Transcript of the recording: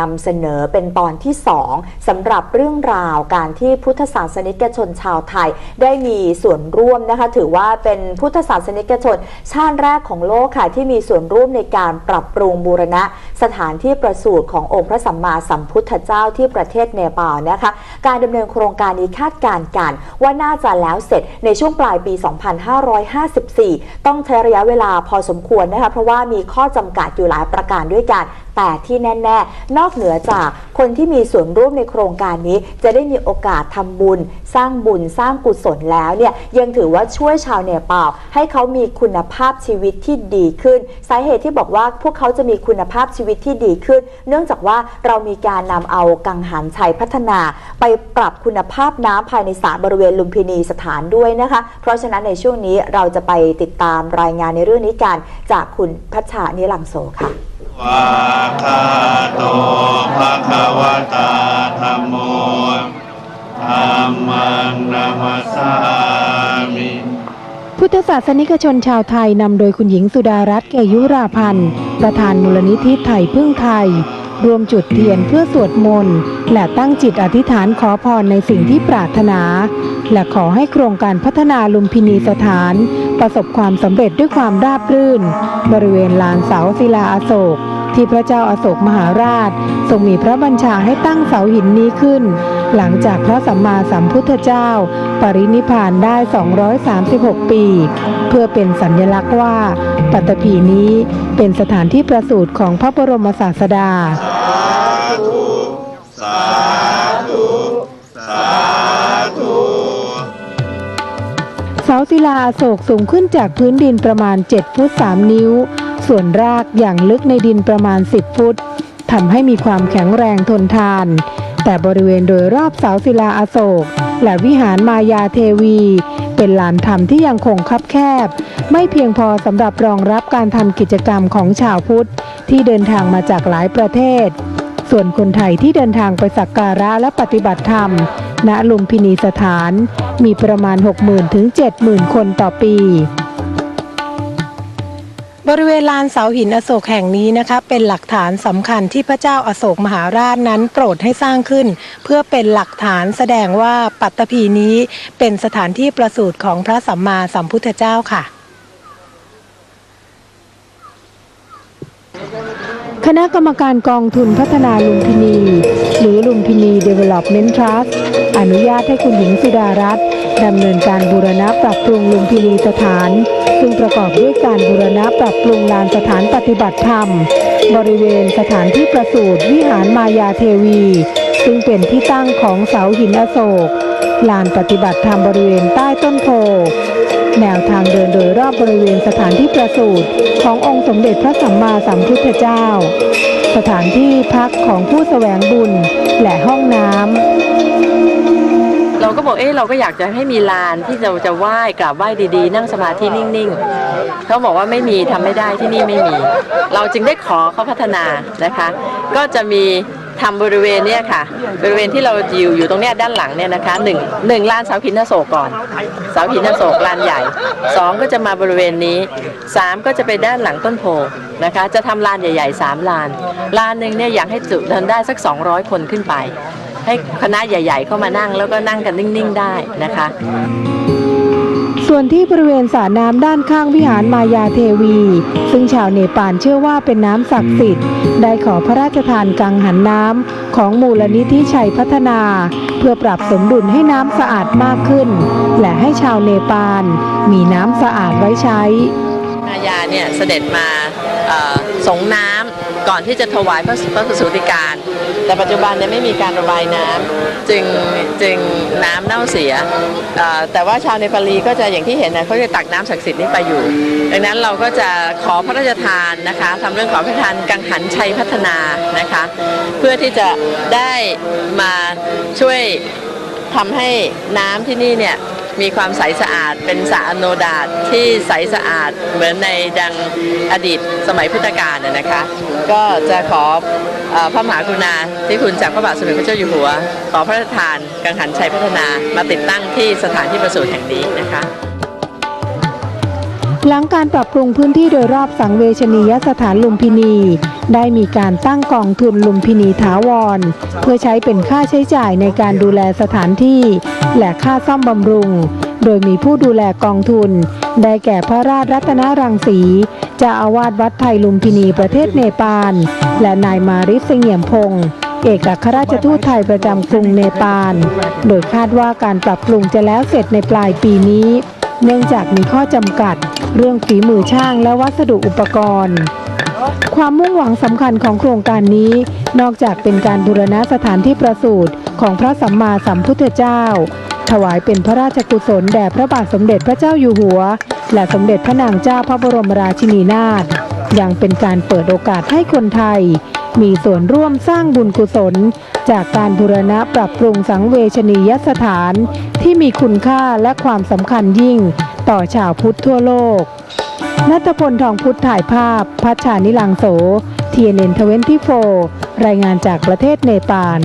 นำเสนอเป็นตอนที่2สำหรับเรื่องราวการที่พุทธศาสนิกชนชาวไทย ได้มีส่วนร่วมนะคะ ถือว่าเป็นพุทธศาสนิกชน ชาติแรกของโลกค่ะที่มีส่วนร่วมในการปรับปรุงบูรณะ สถานที่ประสูติขององค์พระสัมมาสัมพุทธเจ้าที่ประเทศเนปาลนะคะ การดำเนินโครงการนี้คาดการณ์กัน ว่าน่าจะแล้วเสร็จในช่วงปลายปี 2554 ต้องใช้ระยะเวลาพอสมควรนะคะเพราะว่ามีข้อจำกัดอยู่หลายประการด้วยกัน แต่ที่แน่ ๆ นอกเหนือจากคนที่มีส่วนร่วมในโครงการนี้ จะได้มีโอกาสทำบุญ สร้างบุญสร้างกุศลแล้วเนี่ยยังถือว่าช่วยชาวเนปาลให้เขามีคุณภาพชีวิตที่ดีขึ้น สาเหตุที่บอกว่าพวกเขาจะมีคุณภาพชีวิตที่ดีขึ้น เนื่องจากว่าเรามีการนำเอากังหันชัยพัฒนา ไปปรับคุณภาพน้ำภายในสระบริเวณลุมพินีสถานด้วยนะคะ เพราะฉะนั้นในช่วงนี้เราจะไปติดตามรายงานในเรื่องนี้กันจากคุณพัชชานิลังโซค่ะ วาคาโตภะคะวะตาธัมโมธรรมังนามัสสามิพุทธศาสนิกชนชาวไทยนำโดยคุณหญิงสุดารัตน์เกยุราพันธ์ ประธานมูลนิธิไทยพึ่งไทย รวมจุดเทียนเพื่อสวดมนต์และตั้งจิตอธิษฐานขอพรในสิ่งที่ปรารถนา และขอให้โครงการพัฒนาลุมพินีสถาน ประสบความสำเร็จด้วยความราบรื่น บริเวณลานเสาศิลาอโศก ที่พระเจ้าอาโศกมหาราชทรงมีพระบัญชาให้ตั้งเสาหินนี้ขึ้น หลังจากพระสัมมาสัมพุทธเจ้า ปรินิพานได้ 236 ปี เพื่อเป็นสัญลักษณ์ว่า ปัตตภีนี้เป็นสถานที่ประสูติของพระบรมศาสดา สาธุ สาธุ เสาศิลาอโศกสูงขึ้นจากพื้นดินประมาณ 7 ฟุต 3 นิ้ว ส่วนรากอย่างลึกในดินประมาณ 10 ฟุตทำให้มีความแข็งแรงทนทาน แต่บริเวณโดยรอบเสาศิลาอโศก และวิหารมายาเทวี เป็นลานธรรมที่ยังคงคับแคบ ไม่เพียงพอสำหรับรองรับการทำกิจกรรมของชาวพุทธ ที่เดินทางมาจากหลายประเทศ ส่วนคนไทยที่เดินทางไปสักการะและปฏิบัติธรรม ณลุมพินีสถาน มีประมาณ 60,000ถึง70,000 คนต่อปี บริเวณลานเสาหินอโศกแห่งนี้นะคะเป็นหลักฐานสำคัญที่พระเจ้าอาโศกมหาราชนั้นโปรดให้สร้างขึ้น เพื่อเป็นหลักฐานแสดงว่าปัตตภีนี้เป็นสถานที่ประสูติของพระสัมมาสัมพุทธเจ้าค่ะ คณะกรรมการกองทุนพัฒนาลุมพินี หรือลุมพินี Development Trust อนุญาตให้คุณหญิงสุดารัตน์ดำเนินการบูรณะปรับปรุงลุมพินีสถาน ซึ่งประกอบด้วยการบูรณะปรับปรุงลานสถานปฏิบัติธรรม บริเวณสถานที่ประสูติวิหารมายาเทวี ซึ่งเป็นที่ตั้งของเสาหินอโศก ลานปฏิบัติธรรมบริเวณใต้ต้นโพแนวทางเดินโดยรอบบริเวณสถานที่ประสูติขององค์สมเด็จพระสัมมาสัมพุทธเจ้า สถานที่พักของผู้แสวงบุญ และห้องน้ำเราก็บอกเอ๊ะเราก็อยากจะให้มีลานที่เราจะไหว้กราบไหว้ดีๆ นั่งสมาธินิ่งๆเขาบอกว่าไม่มีทำไม่ได้ที่นี่ไม่มี เราจึงได้ขอเขาพัฒนานะคะ ก็จะมี ทำบริเวณเนี้ยค่ะ บริเวณที่เราอยู่อยู่ตรงเนี้ยด้านหลังเนี่ยนะคะหนึ่งหนึ่งลานเสาหินอโศกก่อนเสาหินอโศกลานใหญ่สองก็จะมาบริเวณนี้สามก็จะไปด้านหลังต้นโพนะคะ จะทำลานใหญ่ๆสามลานลานหนึ่งเนี่ยอยากให้จุเดินได้สัก 200 คนขึ้นไป ให้คณะใหญ่ ๆ เข้ามานั่งแล้วก็นั่งกันนิ่งๆได้นะคะ ส่วนที่บริเวณสระน้ำด้านข้างวิหารมายาเทวี ซึ่งชาวเนปาลเชื่อว่าเป็นน้ำศักดิ์สิทธิ์ ได้ขอพระราชทานกังหันน้ำของมูลนิธิชัยพัฒนา เพื่อปรับสมดุลให้น้ำสะอาดมากขึ้น และให้ชาวเนปาลมีน้ำสะอาดไว้ใช้ มายาเนี่ยเสด็จมาสงน้ำ ก่อนที่จะถวายพระพระสุติการ แต่ปัจจุบันเนี่ยไม่มีการระบายน้ำจึงจึงน้ำเน่าเสียเอ่อแต่ว่าชาวเนปาลีก็จะอย่างที่เห็นนะเขาจะตักน้ำศักดิ์สิทธิ์นี้ไปอยู่ ดังนั้นเราก็จะขอพระราชทานนะคะทำเรื่องขอพระราชทานกังหันชัยพัฒนานะคะ เพื่อที่จะได้มาช่วยทำให้น้ำที่นี่เนี่ย มีความใสสะอาดเป็นสระอโนดาตที่ใสสะอาดเหมือนในดังอดีตสมัยพุทธกาลน่ะนะคะ ก็จะขอพ่อพระมหากรุณาที่คุณจากพระบาทสมเด็จพระเจ้าอยู่หัว ขอพระราชทานกังหันชัยพัฒนามาติดตั้งที่สถานที่ประสูติแห่งนี้นะคะ หลังการปรับปรุงพื้นที่โดยรอบสังเวชนียสถานลุมพินี ได้มีการตั้งกองทุนลุมพินีถาวร เพื่อใช้เป็นค่าใช้จ่ายในการดูแลสถานที่ และค่าซ่อมบำรุง โดยมีผู้ดูแลกองทุน ได้แก่พระราชรัตนรังสีเจ้าอาวาสวัดไทยลุมพินีประเทศเนปาล และนายมาริสเสงี่ยมพงศ์เอกอัครราชทูตไทยประจำกรุงเนปาล โดยคาดว่าการปรับปรุงจะแล้วเสร็จในปลายปีนี้ เนื่องจากมีข้อจำกัด เรื่องฝีมือช่างและวัสดุอุปกรณ์ ความมุ่งหวังสำคัญของโครงการนี้ นอกจากเป็นการบูรณะสถานที่ประสูติของพระสัมมาสัมพุทธเจ้า ถวายเป็นพระราชกุศลแด่พระบาทสมเด็จพระเจ้าอยู่หัว และสมเด็จพระนางเจ้าพระบรมราชินีนาถยังเป็นการเปิดโอกาสให้คนไทย มีส่วนร่วมสร้างบุญกุศล จากการบูรณะปรับปรุงสังเวชนียสถาน ที่มีคุณค่าและความสำคัญยิ่ง ต่อชาวพุทธทั่วโลก นัทพลทองพุทธถ่ายภาพ พัชชานิลังโส TNN 24รายงานจากประเทศเนปาล